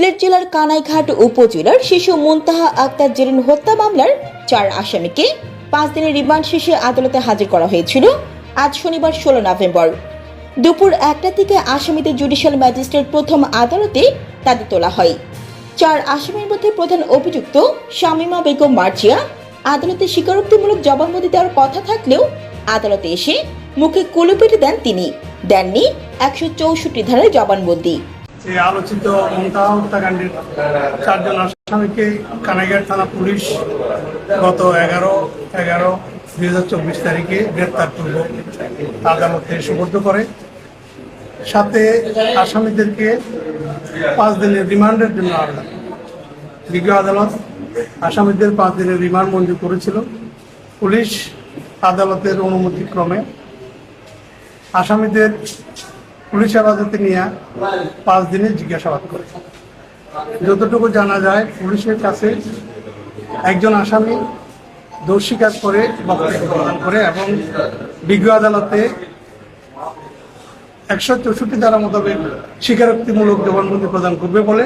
সিলেট জেলার কানাইঘাট উপজেলার শিশু মুনতাহা আক্তার জেরিন হত্যা মামলার চার আসামিকে পাঁচ দিনের রিমান্ড শেষে আদালতে হাজির করা হয়েছিল আজ শনিবার ষোলো নভেম্বর। দুপুর একটা থেকে আসামিদের জুডিশিয়াল ম্যাজিস্ট্রেট প্রথম আদালতে তাদের তোলা হয়। চার আসামির মধ্যে প্রধান অভিযুক্ত শামিমা বেগম মার্জিয়া, আদালতে স্বীকারোক্তিমূলক জবানবন্দি দেওয়ার কথা থাকলেও আদালতে এসে মুখে কুলুপেটে দেন তিনি, দেননি একশো চৌষট্টি ধারায় জবানবন্দি। যে আলোচিত মমতাহা হত্যাকাণ্ডের চারজন আসামিকে কানাইঘাট থানা পুলিশ গত এগারো এগারো দুই হাজার চব্বিশ তারিখে গ্রেপ্তার পূর্বক আদালতে সুবদ্ধ করে। সাথে আসামিদেরকে পাঁচ দিনের রিমান্ডের জন্য আবেদন বিজ্ঞ আদালত আসামিদের পাঁচ দিনের রিমান্ড মঞ্জুর করেছিল। পুলিশ আদালতের অনুমতিক্রমে আসামিদের পুলিশ হেফাজতে নিয়ে পাঁচ দিনের জিজ্ঞাসাবাদ করে। যতটুকু জানা যায়, পুলিশের কাছে একজন আসামি দোষ স্বীকার করে, বক্তব্য প্রদান করে এবং বিজ্ঞ আদালতে একশো চৌষট্টি ধারা মোতাবেক স্বীকারোক্তিমূলক জবানবন্দি প্রদান করবে বলে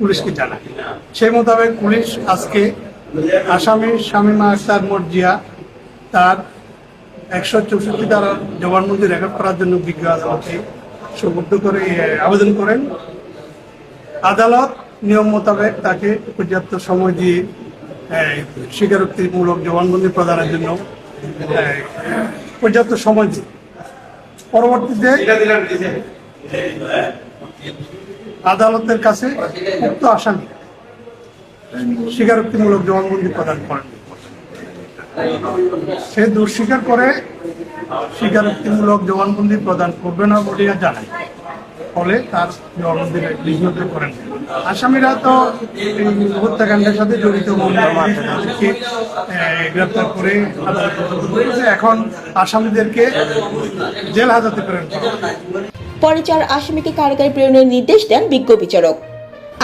পুলিশকে জানায়। সেই মোতাবেক পুলিশ আজকে আসামি শামীমা আক্তার মর্জিয়া তার একশো চৌষট্টি ধারা জবানবন্দি রেকর্ড করার জন্য বিজ্ঞ আদালতে করে আবেদন করেন। আদালত নিয়ম মোতাবেক তাকে পর্যাপ্ত সময় দিয়ে স্বীকারোক্তিমূলক জবানবন্দি প্রদানের জন্য পর্যাপ্ত সময় দিয়ে। পরবর্তীতে আদালতের কাছে উক্ত আসামি স্বীকারোক্তিমূলক জবানবন্দি প্রদান করেন। সে দুঃস্বীকার করে স্বীকারোক্তিমূলক জবানবন্দি প্রদান করবে না বলে জানায়। ফলে তার জবানবন্দি বিঘ্নিত করেন। আসামিরা তো হত্যাকাণ্ডের সাথে জড়িত তাদেরকে গ্রেপ্তার করে। এখন আসামিদেরকে জেল হাজতে প্রেরণ পরে চার আসামিকে কারাগারে প্রেরণের নির্দেশ দেন বিজ্ঞ বিচারক।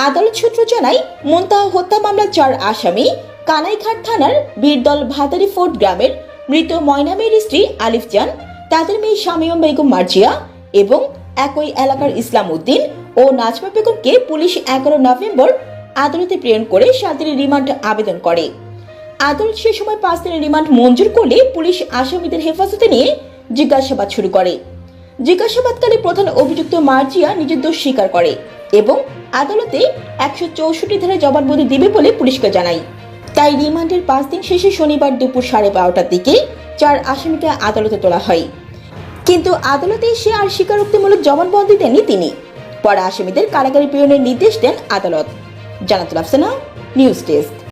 আদালত সূত্র জানায়, মুনতাহা হত্যা মামলার চার আসামি কানাইঘাট থানার বীরদল ভাতারি ফোর্ট গ্রামের মৃত ময়নামের স্ত্রী আলিফ জান, তাদের মেয়ে শামিম বেগম মার্জিয়া এবং একই এলাকার ইসলাম উদ্দিন ও নাজমা বেগমকে পুলিশ এগারো নভেম্বর আদালতে প্রেরণ করে সাত দিনের রিমান্ড আবেদন করে। আদালত সে সময় পাঁচ দিনের রিমান্ড মঞ্জুর করলে পুলিশ আসামিদের হেফাজতে নিয়ে জিজ্ঞাসাবাদ শুরু করে। জিজ্ঞাসাবাদকালে প্রধান অভিযুক্ত মার্জিয়া নিজের দোষ স্বীকার করে এবং আদালতে একশো চৌষট্টি ধারা জবানবন্দি দেবে বলে পুলিশকে জানায়। তাই রিমান্ডের পাঁচ দিন শেষে শনিবার দুপুর সাড়ে বারোটার দিকে চার আসামিকে আদালতে তোলা হয়। কিন্তু আদালতে এসে আর স্বীকারোক্তিমূলক জবানবন্দি দেননি তিনি। পরে আসামিদের কারাগারে প্রেরণের নির্দেশ দেন আদালত। Jannatul Afsana, news desk.